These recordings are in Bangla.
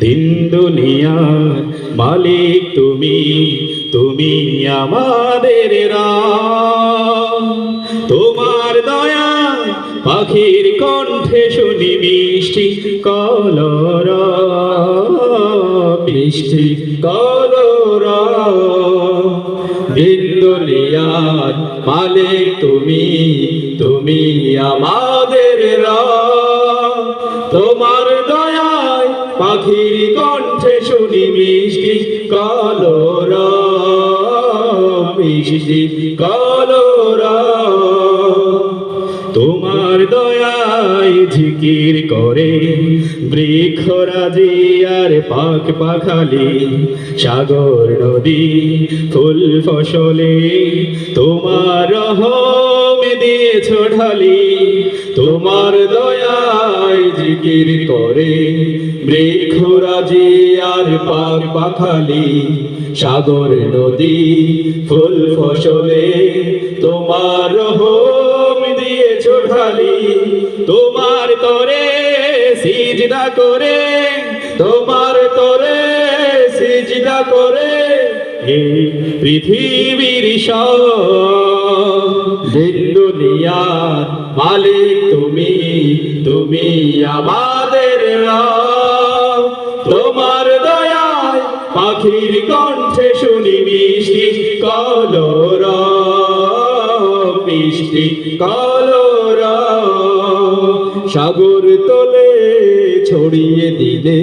দিন দুনিয়ার মালিক তুমি তুমি আমাদের রাম। তোমার দয়া পাখির কণ্ঠে শুনি মিষ্টি কলরা মিষ্টি কলরা। দিন মালিক তুমি তুমি আমাদের তোমার দয়ায় পাখির কণ্ঠে শুনি মিষ্টি কলরা মিষ্টি কলরা তোমার দয়ায় ঝিকির করে বৃক্ষরাজি আর পাক পাখালি। সাগর নদী, ফুল ফসলে তোমার রহম দিয়েছ তোমার দয়ায় জিকির করে। বৃক্ষরাজি আর পাক পাখালি, সাগর নদী, ফুল ফসলে তোমার রহম দিয়েছ ঢালি। তোমার তরে সিজদা করে, তোমার তরে সিজদা করে। পৃথিবীর দুনিয়ার মালিক তুমি তুমি আমাদের তোমার দয়ায় পাখির কণ্ঠে শুনি মিষ্টি কলরা মিষ্টি কলরা সাগর তোলে ছড়িয়ে দিলে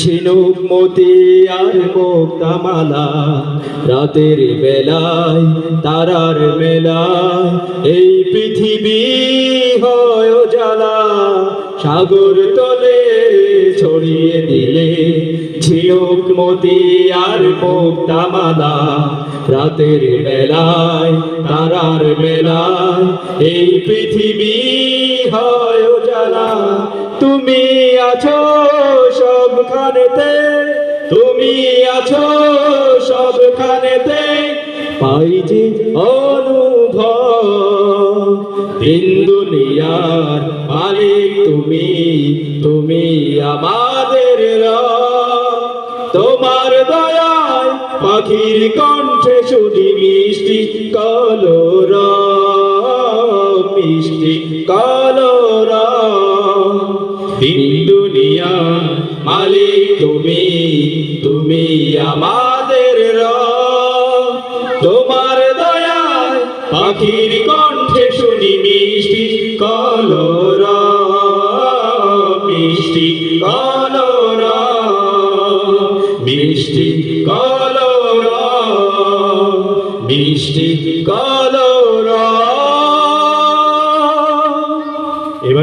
ঝিনুক, মতি আর মুক্তামালা। রাতের বেলায়, তারার মেলায় এই পৃথিবী হয় জ্বালা সাগর তলে ছড়িয়ে দিলে। ঝিনুক, মতি আর মুক্তামালা রাতের বেলায়, তারার মেলায় এই পৃথিবী হয় জ্বালা, তুমি আছো সবখানেতে, তুমি আছো সবখানেতে। পাই যে অনুভব দিন দুনিয়ার মালিক তুমি তুমি আমাদের তোমার দয়ায় পাখির কণ্ঠে শুনি মিষ্টি কলরা মিষ্টি কলরা দিন দুনিয়া মালিক তুমি তুমি আমাদের পাখির কণ্ঠে শুনি মিষ্টি কলর মিষ্টি কলর মিষ্টি কলর মিষ্টি কলরা